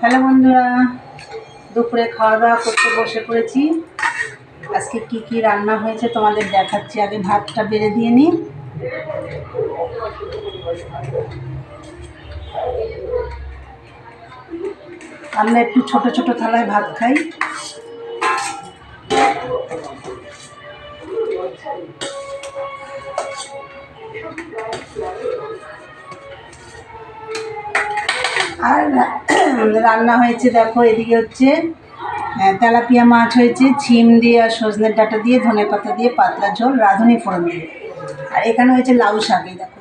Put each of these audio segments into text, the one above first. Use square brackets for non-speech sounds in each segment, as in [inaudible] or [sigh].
Hello বন্ধুরা, দুপুরে খাওয়া দাওয়া করতে বসে পড়েছি। আজকে কি কি রান্না হয়েছে তোমাদের দেখাচ্ছি, আগে ভাতটা বেড়ে দিয়ে নিই আমরা একটু ছোট ছোট থালায় ভাত খাই। আর রান্না হয়েছে, দেখো, এদিকে হচ্ছে তেলাপিয়া মাছ হয়েছে, ছিম দিয়ে আর সজনের ডাঁটা দিয়ে, ধনে পাতা দিয়ে, পাতলা ঝোল, রাঁধুনি ফোড়ন দিয়ে। আর এখানে হয়েছে লাউ শাক, এই দেখো।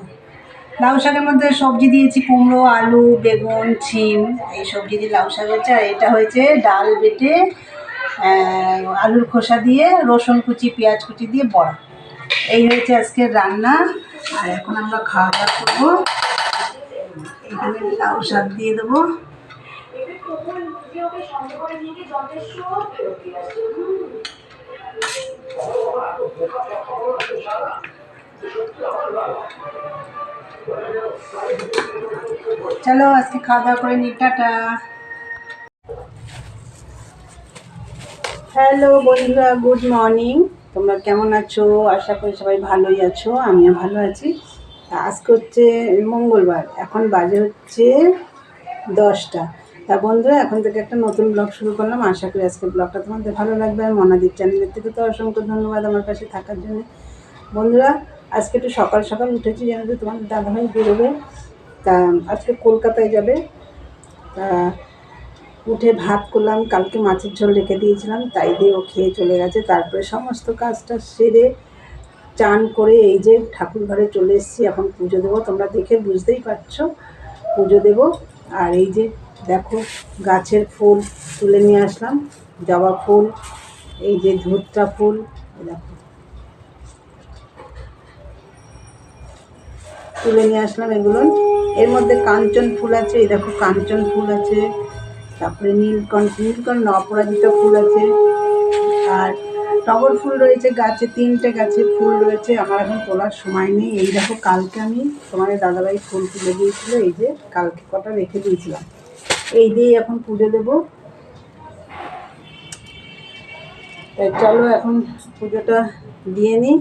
লাউ শাকের মধ্যে সবজি দিয়েছি, কুমড়ো, আলু, বেগুন, ছিম, এই সবজি দিয়ে লাউ শাক হয়েছে। আর এটা হয়েছে ডাল বেটে আলুর খোসা দিয়ে, রসুন কুচি, পেঁয়াজ কুচি দিয়ে বড়া। এই হয়েছে আজকের রান্না। আর এখন আমরা খাওয়া দাওয়া করব। শাক দিয়ে দেবো। চলো, আজকে খাওয়া দাওয়া করে নি টাটা। হ্যালো বন্ধুরা, গুড মর্নিং। তোমরা কেমন আছো? আশা করি সবাই ভালোই আছো, আমিও ভালো আছি। আজকে হচ্ছে মঙ্গলবার, এখন বাজে হচ্ছে দশটা। তা বন্ধুরা, এখন থেকে একটা নতুন ব্লগ শুরু করলাম। আশা করি আজকে ব্লগটা তোমাদের ভালো লাগবে। আর মনাদির চ্যানেলের থেকে তো অসংখ্য ধন্যবাদ আমার কাছে থাকার জন্য। বন্ধুরা, আজকে একটু সকাল সকাল উঠেছি যেন তো তোমাদের দাদাভাই বেরোবে। তা আজকে কলকাতায় যাবে। তা উঠে ভাত করলাম, কালকে মাছের ঝোল রেখে দিয়েছিলাম, তাই দিয়ে ও খেয়ে চলে গেছে। তারপরে সমস্ত কাজটা সেরে চান করে এই যে ঠাকুর ঘরে চলে এসেছি, এখন পুজো দেবো। তোমরা দেখে বুঝতেই পারছ, পুজো দেব। আর এই যে দেখো, গাছের ফুল তুলে নিয়ে আসলাম, জবা ফুল, এই যে ধূপটা ফুল দেখো। তুলে নিয়ে আসলাম এগুলো। এর মধ্যে কাঞ্চন ফুল আছে, এই দেখো কাঞ্চন ফুল আছে, তারপরে নীলকণ্ঠ নীলকণ্ঠ অপরাজিতা ফুল আছে। আর টগর ফুল রয়েছে গাছে, তিনটে গাছে ফুল রয়েছে। আমার এখন তোলার সময় নেই। এই দেখো, কালকে আমি তোমার দাদাভাই ফুল তুলে দিয়েছিল, এই যে কালকে কটা রেখে দিয়েছিলাম। এই দিয়েই এখন পুজো দেবো। চলো এখন পুজোটা দিয়ে নিই।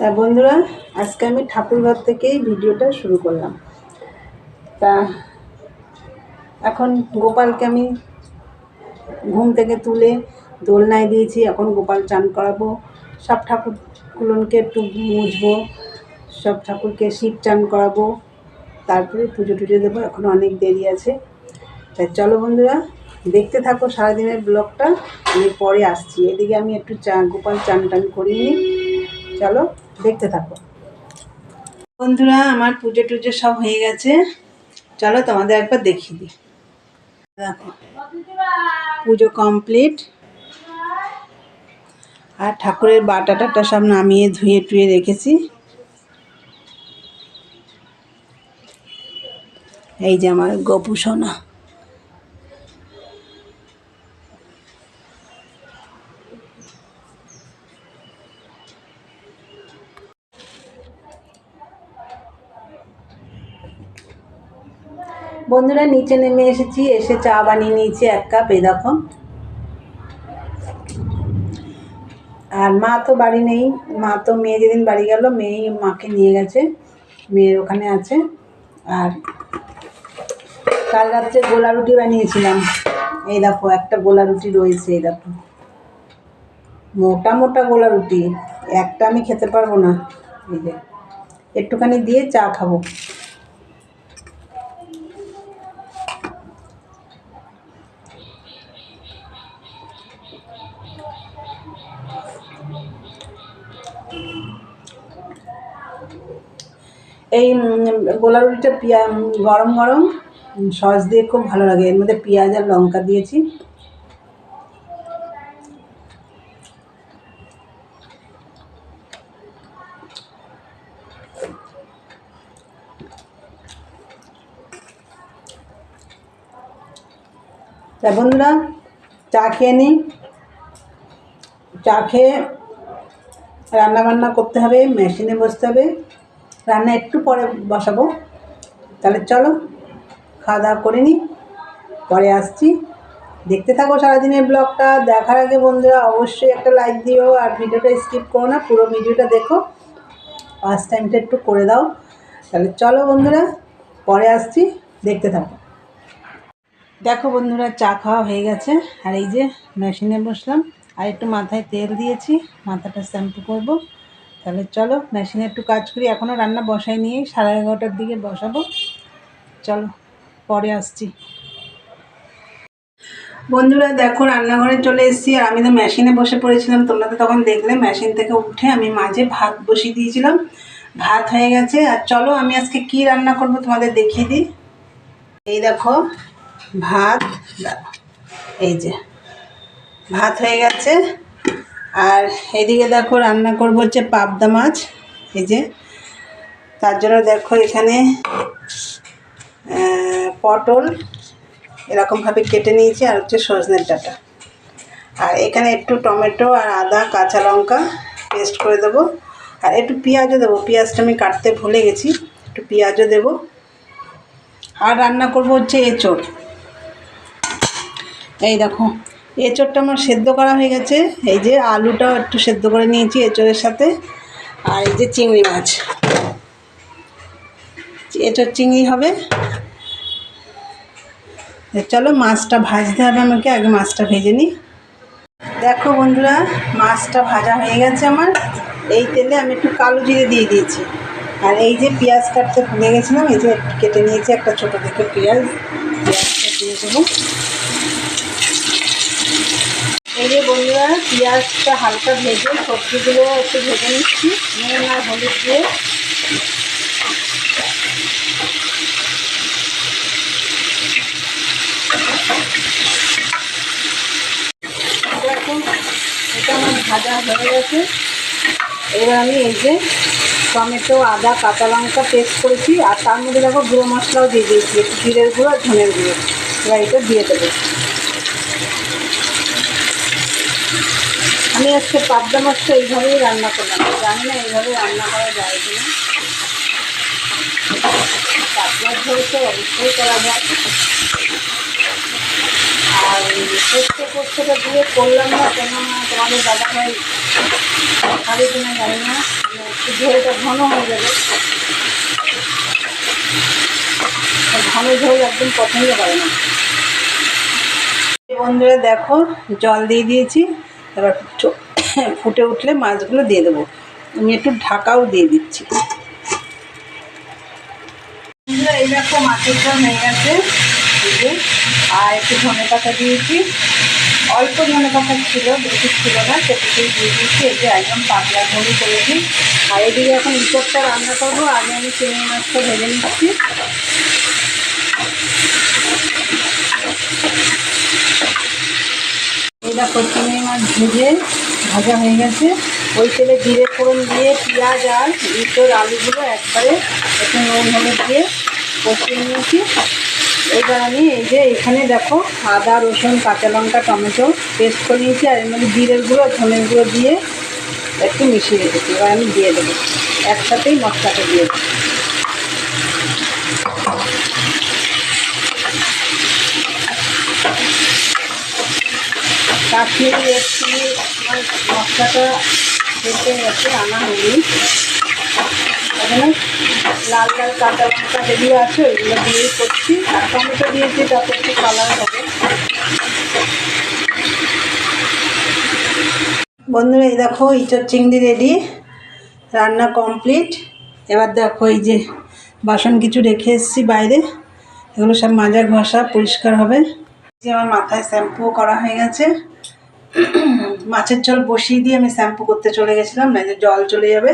তা বন্ধুরা, আজকে আমি ঠাকুরঘর থেকেই ভিডিওটা শুরু করলাম। তা এখন গোপালকে আমি ঘুম থেকে তুলে দোলনায় দিয়েছি, এখন গোপাল চান করাবো। সব ঠাকুরগুলোকে একটু মুছবো, সব ঠাকুরকে শিব চান করাবো। তারপরে পুজো টুজো দেবো, এখন অনেক দেরি আছে। তাই চলো বন্ধুরা, দেখতে থাকো সারাদিনের ব্লগটা, আমি পরে আসছি। এদিকে আমি একটু চা, গোপাল চান টান করিয়ে নিই চলো। দেখতে থাকো। বন্ধুরা, আমার পুজো টুজো সব হয়ে গেছে। চলো তোমাদের একবার দেখিয়ে দিই। দেখো, পুজো কমপ্লিট। আর ঠাকুরের বাটা টাটা সব নামিয়ে ধুয়ে টুয়ে রেখেছি। এই যে আমার গপু সোনা বন্ধুরা, নিচে নেমে এসেছি। এসে চা বানিয়ে নিয়েছি, এক কাপ দেখো। আর মা তো বাড়ি নেই। মা তো, মেয়ে যেদিন বাড়ি গেল, মেয়েই মাকে নিয়ে গেছে। মেয়ের ওখানে আছে। আর কাল রাত্রে গোলা রুটি বানিয়েছিলাম। এই দেখো, একটা গোলা রুটি রয়েছে, এই দেখো। মোটা মোটা গোলা রুটি। একটা আমি খেতে পারব না। এই যে, একটুখানি দিয়ে চা খাব। এই গোলা রুটিটা পিয়া গরম গরম সস দিয়ে খুব ভালো লাগে। এর মধ্যে পেঁয়াজ আর লঙ্কা দিয়েছি। তা বন্ধুরা, চা খেয়ে নিই চা খেয়ে রান্না বান্না করতে হবে, মেশিনে বসতে হবে। রান্না একটু পরে বসাবো। তাহলে চলো, খাওয়া দাওয়া করে নিই, পরে আসছি। দেখতে থাকো সারাদিনের ব্লগটা, দেখার আগে বন্ধুরা অবশ্যই একটা লাইক দিও আর ভিডিওটা স্কিপ করো না, পুরো ভিডিওটা দেখো। ফার্স্ট টাইমটা একটু করে দাও। তাহলে চলো বন্ধুরা, পরে আসছি, দেখতে থাকো। দেখো বন্ধুরা, চা খাওয়া হয়ে গেছে, আর এই যে মেশিনে বসলাম। আর একটু মাথায় তেল দিয়েছি, মাথাটা শ্যাম্পু করব। তাহলে চলো মেশিনে একটু কাজ করি। এখনও রান্না বসাই নিয়ে সাড়ে এগারোটার দিকে বসাবো। চলো, পরে আসছি। বন্ধুরা, দেখো রান্নাঘরে চলে এসেছি। আর আমি তো মেশিনে বসে পড়েছিলাম। তোমরা তো তখন দেখলে, মেশিন থেকে উঠে আমি মাঝে ভাত বসিয়ে দিয়েছিলাম। ভাত হয়ে গেছে। আর চলো, আমি আজকে কি রান্না করব তোমাদের দেখিয়ে দিই। এই দেখো, ভাত, এই যে, ভাত হয়ে গেছে। আর এদিকে দেখো রান্না করব হচ্ছে পাবদা মাছ, এই যে। তার জন্য দেখো এখানে পটল এরকমভাবে কেটে নিয়েছি আর হচ্ছে সজনের ডাঁটা। আর এখানে একটু টমেটো আর আদা, কাঁচা লঙ্কা পেস্ট করে দেবো। আর একটু পেঁয়াজও দেবো, পেঁয়াজটা আমি কাটতে ভুলে গেছি, একটু পেঁয়াজও দেবো। আর রান্না করব হচ্ছে এঁচড়। এই দেখো এঁচড়টা আমার সেদ্ধ করা হয়ে গেছে। এই যে আলুটাও একটু সেদ্ধ করে নিয়েছি এঁচড়ের সাথে। আর এই যে চিংড়ি মাছ। এঁচড় চিংড়ি হবে। চলো মাছটা ভাজতে হবে আমাকে, আগে মাছটা ভেজে নিই। দেখো বন্ধুরা, মাছটা ভাজা হয়ে গেছে আমার। এই তেলে আমি একটু কালো জিরে দিয়ে দিয়েছি। আর এই যে পেঁয়াজ কাটতে ভুলে গেছিলাম, এই যে কেটে নিয়েছি একটা ছোটো দেখে পেঁয়াজ। পেঁয়াজটা দিয়ে দেবো। এই যে বন্ধুরা, পেঁয়াজটা হালকা ভেজে সবজিগুলো একটু ভেজে নিচ্ছি, নুন আর হলুদ দিয়ে। এটা আমার ভাজা হয়ে গেছে। এবার আমি এই যে টমেটো, আদা, কাঁচা লঙ্কা পেস্ট করেছি, আর তার মধ্যে দেখো গুঁড়ো মশলাও দিয়ে দিয়েছি, একটু জিরের গুঁড়ো আর ধনের গুঁড়ো। এবার এটা দিয়ে দেবো। আমি আজকে পাবদা মাছটা এইভাবেই রান্না করলাম। জানি না এইভাবে রান্না করা যায় কিনা পাতলা ঝোল তো অবশ্যই করা যায়। আর পোস্ত পোস্তটা দিয়ে করলাম না কেন তোমাদের দাদা ভাই খাবে কিনা জানি না। মানে একটু ঝোলটা ঘন হয়ে যাবে। ঘন ঝোল একদম পছন্দ করে না। বন্ধুরা দেখো, জল দিয়ে দিয়েছি। এবার ফুটে উঠলে মাছগুলো দিয়ে দেবো। আমি একটু ঢাকাও দিয়ে দিচ্ছি। এই দেখো মাছের ঝোল হয়ে গেছে। আর একটু ধনে পাতা দিয়েছি। অল্প ধনে পাতা ছিল, বেশি ছিল না, সেটুকুই দিয়ে দিয়েছি। এই যে একদম পাতলা ঝোলই করেছি। আর এদিকে এখন ইঁচড়টা রান্না করব। আগে আমি চিংড়ি মাছটা ভেজে নিচ্ছি। দেখো চিংড়ি মাছ ভেজে ভাজা হয়ে গেছে। ওই তেলে জিরে ফোড়ন দিয়ে পেঁয়াজ আর ইঁচড় আলুগুলো একবারে একটু নুন হলুদ দিয়ে কষিয়ে নিয়েছি। এবার আমি এই যে এখানে দেখো আদা, রসুন, কাঁচা লঙ্কা, টমেটো পেস্ট করে নিয়েছি আর এর মধ্যে জিরের গুঁড়ো, ধনের গুঁড়ো দিয়ে একটু মিশিয়ে রেখেছি। এবার আমি দিয়ে দেবো। একসাথেই মশলাটা দিয়ে দেবো। কাশ্মীরি রেড আমার মশলাটা দেখতে গেছে আনা হয়নি এখানে লাল লাল কাঁচা লঙ্কা যেগুলো আছে ওইগুলো দিয়েই করছি আর টমেটো দিয়েছি তাতে একটু কালার হবে বন্ধুরা, এই দেখো ইঁচড় চিংড়ি রেডি, রান্না কমপ্লিট। এবার দেখো এই যে বাসন কিছু রেখে এসেছি বাইরে। এগুলো সব মাজা ঘষা, পরিষ্কার হবে। যে আমার মাথায় শ্যাম্পু করা হয়ে গেছে। মাছের ঝোল বসিয়ে দিয়ে আমি শ্যাম্পু করতে চলে গেছিলাম, না যে জল চলে যাবে।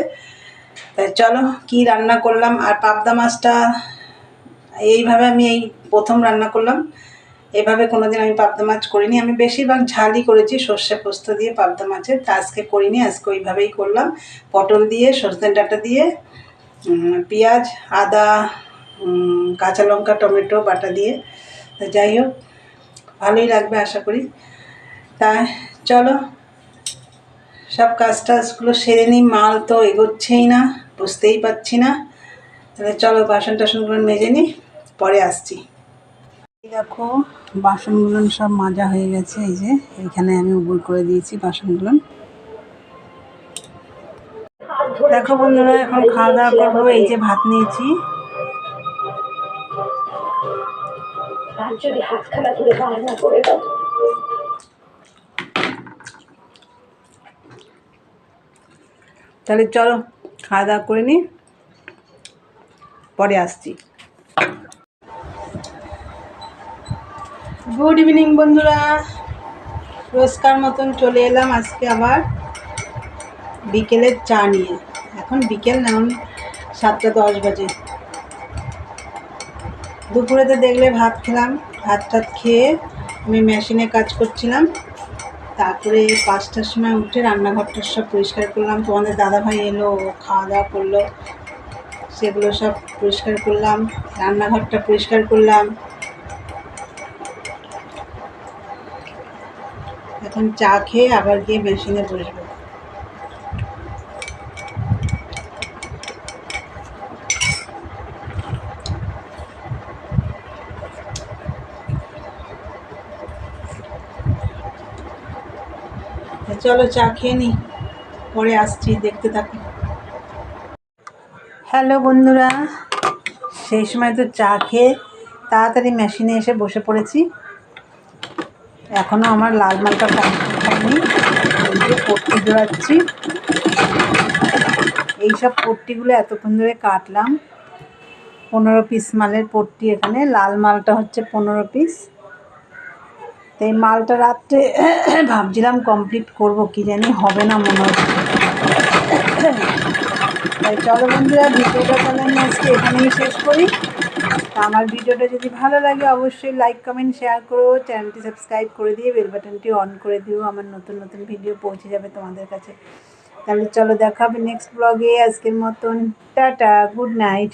তাই চলো, কি রান্না করলাম? আর পাবদা মাছটা এইভাবে আমি এই প্রথম রান্না করলাম। এভাবে কোনোদিন আমি পাবদা মাছ করিনি। আমি বেশিরভাগ ঝালই করেছি, সর্ষে পোস্ত দিয়ে পাবদা মাছের। তা আজকে করিনি, আজকে ওইভাবেই করলাম। পটল দিয়ে সর্ষে ডাঁটা দিয়ে পেঁয়াজ, আদা কাঁচা লঙ্কা, টমেটো, বাটা দিয়ে। যাই হোক, ভালোই লাগবে আশা করি। তাই চলো, সব কাজ টাজগুলো সেরে নিই, মাল তো এগোচ্ছেই না, বুঝতেই পারছি না। তাহলে চলো বাসন টাসনগুলো মেজে নিই, পরে আসছি। দেখো, বাসনগুলো সব মাজা হয়ে গেছে, এই যে এখানে আমি উবুর করে দিয়েছি বাসনগুলো। দেখো বন্ধুরা, এখন খাওয়া দাওয়া করব, এই যে ভাত নিয়েছি। বায়না করে তাহলে চলো, খাওয়া দাওয়া করে নিই পরে আসছি। গুড ইভিনিং বন্ধুরা। রোজকার মতন চলে এলাম আজকে আবার বিকেলের চা নিয়ে। এখন বিকেল, না সাতটা দশ বাজে। দুপুরেতে দেখলে ভাত খেলাম, ভাত টাত খেয়ে আমি মেশিনে কাজ করছিলাম। তারপরে পাঁচটার সময় উঠে রান্নাঘরটা সব পরিষ্কার করলাম। তোমাদের দাদাভাই এলো খাওয়া দাওয়া করল, সেগুলো সব পরিষ্কার করলাম, রান্নাঘরটা পরিষ্কার করলাম। এখন চা খেয়ে আবার গিয়ে মেশিনে বসবো। চলো চা খেয়ে নিই, পরে আসছি, দেখতে থাকো। হ্যালো বন্ধুরা, সেই সময় তো চা খেয়ে তাড়াতাড়ি মেশিনে এসে বসে পড়েছি। এখনও আমার লাল মালটা যে পট্টি জোড়াচ্ছি। এইসব পট্টিগুলো এতক্ষণ ধরে কাটলাম। পনেরো পিস মালের পট্টি এখানে, লাল মালটা হচ্ছে পনেরো পিস তো এই মালটা রাত্রে [coughs] ভাবছিলাম কমপ্লিট করব, কি জানি হবে না মনে হচ্ছে। তাই চলো বন্ধুরা, ভিডিওটা তাহলে আমি আজকে এখানেই শেষ করি। তা আমার ভিডিওটা যদি ভালো লাগে, অবশ্যই লাইক কমেন্ট শেয়ার করো চ্যানেলটি সাবস্ক্রাইব করে দিয়ে বেল বাটনটি অন করে দিও, আমার নতুন নতুন ভিডিও পৌঁছে যাবে তোমাদের কাছে। তাহলে চলো দেখা হবে নেক্সট ব্লগে আজকের মতন, টাটা গুড নাইট